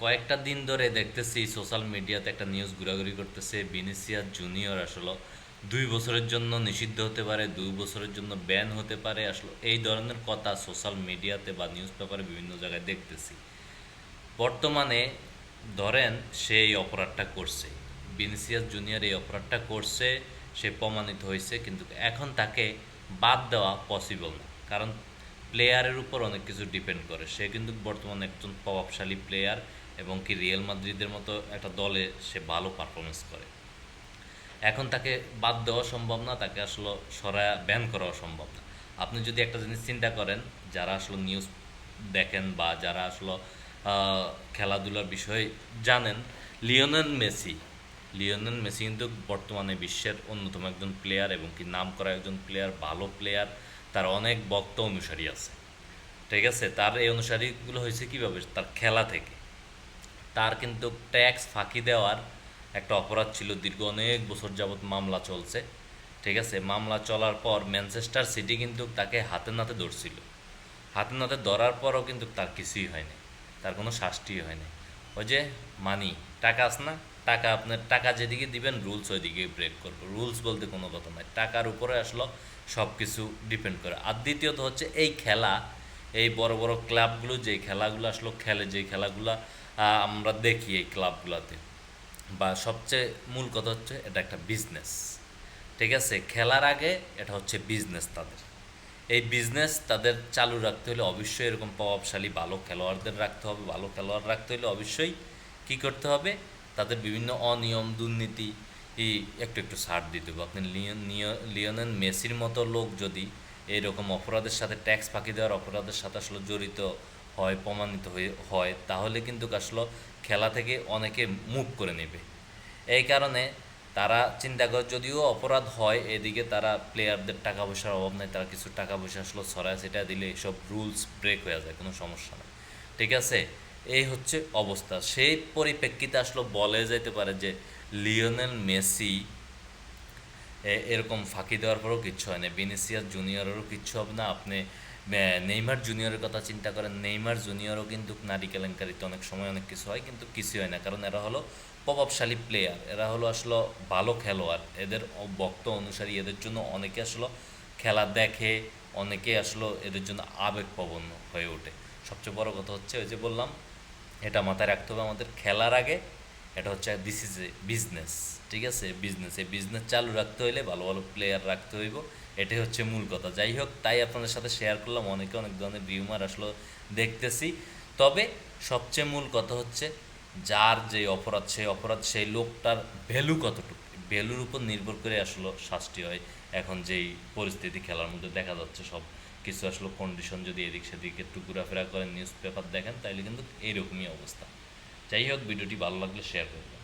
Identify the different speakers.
Speaker 1: কয়েকটা দিন ধরে দেখতেছি সোশ্যাল মিডিয়াতে একটা নিউজ ঘোরাঘুরি করতেছে। বিনিসিয়া জুনিয়র আসলে দুই বছরের জন্য নিষিদ্ধ হতে পারে, দুই বছরের জন্য ব্যান হতে পারে। আসলে এই ধরনের কথা সোশ্যাল মিডিয়াতে বা নিউজ পেপারে বিভিন্ন জায়গায় দেখতেছি। বর্তমানে ধরেন সে এই অপরাধটা করছে। বিনিসিয়াস জুনিয়র এই অপরাধটা করছে, সে প্রমাণিত হয়েছে, কিন্তু এখন তাকে বাদ দেওয়া পসিবল না। কারণ প্লেয়ারের উপর অনেক কিছু ডিপেন্ড করে। সে কিন্তু বর্তমানে একজন প্রভাবশালী প্লেয়ার এবং কি রিয়েল মাদ্রিদের মতো একটা দলে সে ভালো পারফরমেন্স করে। এখন তাকে বাদ দেওয়া সম্ভব না, তাকে আসলে সরায়া ব্যান করাও সম্ভব না। আপনি যদি একটা জিনিস চিন্তা করেন, যারা আসলে নিউজ দেখেন বা যারা আসলে খেলাধুলার বিষয়ে জানেন, লিওনেল মেসি লিওনেল মেসি কিন্তু বর্তমানে বিশ্বের অন্যতম একজন প্লেয়ার এবং কি নাম করা একজন প্লেয়ার ভালো প্লেয়ার তার অনেক বক্ত অনুসারী আছে। ঠিক আছে? তার এই অনুসারীগুলো হয়েছে কীভাবে? তার খেলা থেকে। তার কিন্তু ট্যাক্স ফাঁকি দেওয়ার একটা অপরাধ ছিল। দীর্ঘ অনেক বছর যাবৎ মামলা চলছে, ঠিক আছে? মামলা চলার পর ম্যানচেস্টার সিটি কিন্তু তাকে হাতে নাতে ধরছিল। হাতে নাতে ধরার পরও কিন্তু তার কিছুই হয়নি, তার কোনো শাস্তি হয়নি। ওই যে মানি, টাকা আস না? টাকা আপনার, টাকা যেদিকে দিবেন, রুলস ওইদিকে ব্রেক করবে। রুলস বলতে কোনো কথা নাই। টাকার উপরে আসলো সব কিছু ডিপেন্ড করে। আর দ্বিতীয়ত হচ্ছে এই খেলা এই বড় বড় ক্লাবগুলো, যে খেলাগুলো আসলে, খেলে যে খেলাগুলো আমরা দেখি এই ক্লাবগুলোতে। বা সবচেয়ে মূল কথা হচ্ছে, এটা একটা বিজনেস ঠিক আছে? খেলার আগে এটা হচ্ছে বিজনেস তাদের। এই বিজনেস তাদের চালু রাখতে হলে অবশ্যই এরকম প্রভাবশালী ভালো খেলোয়াড়দের রাখতে হবে। ভালো খেলোয়াড় রাখতে হলে অবশ্যই কি করতে হবে? তাদের বিভিন্ন অনিয়ম, দুর্নীতি একটু একটু ছাড় দিতে হবে। আপনি লিওনেল মেসির মতো লোক যদি এইরকম অপরাধের সাথে ট্যাক্স ফাঁকি দেওয়ার অপরাধের সাথে আসলে জড়িত হয়, প্রমাণিত হয়ে, হয়, তাহলে কিন্তু আসলে খেলা থেকে অনেকে মুভ করে নেবে। এই কারণে তারা চিন্তা করে, যদিও অপরাধ হয়, এদিকে তারা প্লেয়ারদের টাকা পয়সার অভাব নেই, তারা কিছু টাকা পয়সা আসলে ছড়ায়, সেটা দিলে এইসব রুলস ব্রেক হয়ে যায়, কোনো সমস্যা নেই। ঠিক আছে? এই হচ্ছে অবস্থা। সেই পরিপ্রেক্ষিতে আসলে বলে যেতে পারে যে, লিওনেল মেসি এরকম ফাঁকি দেওয়ার পরেও কিচ্ছু হয় না। বিনিসিয়াস জুনিয়রেরও কিচ্ছু হবে না। আপনি নেইমার জুনিয়রের কথা চিন্তা করেন। নেইমার জুনিয়রও কিন্তু নারী কেলেঙ্কারিতে অনেক সময় অনেক কিছু হয়, কিন্তু কিছুই হয় না। কারণ এরা হলো প্রভাবশালী প্লেয়ার এরা হলো আসলে ভালো খেলোয়াড়। এদের ভক্ত অনুসারী এদের জন্য অনেকে আসলে খেলা দেখে, অনেকে আসলে এদের জন্য আবেগপ্রবণ হয়ে ওঠে। সবচেয়ে বড় কথা হচ্ছে ওই যে বললাম, এটা মাথায় রাখতে হবে আমাদের খেলার আগে এটা হচ্ছে দিস ইজ এ বিজনেস ঠিক আছে? বিজনেস এই বিজনেস চালু রাখতে হইলে ভালো ভালো প্লেয়ার রাখতে হইব, এটাই হচ্ছে মূল কথা। যাই হোক, তাই আপনাদের সাথে শেয়ার করলাম, অনেকে অনেক ধরনের রিউমার আসলে দেখতেছি। তবে সবচেয়ে মূল কথা হচ্ছে যার যে অপরাধ, সেই অপরাধ, সেই লোকটার ভ্যালু কতটুকু? ভ্যালুর উপর নির্ভর করে আসলে শাস্তি হয়। এখন যেই পরিস্থিতি খেলার মধ্যে দেখা যাচ্ছে, সব কিছু আসলে কন্ডিশন যদি এদিক সেদিক একটু করেন নিউজ পেপার দেখেন, তাইলে কিন্তু এইরকমই অবস্থা। যাই হোক ভিডিওটি ভালো লাগলে শেয়ার করবেন।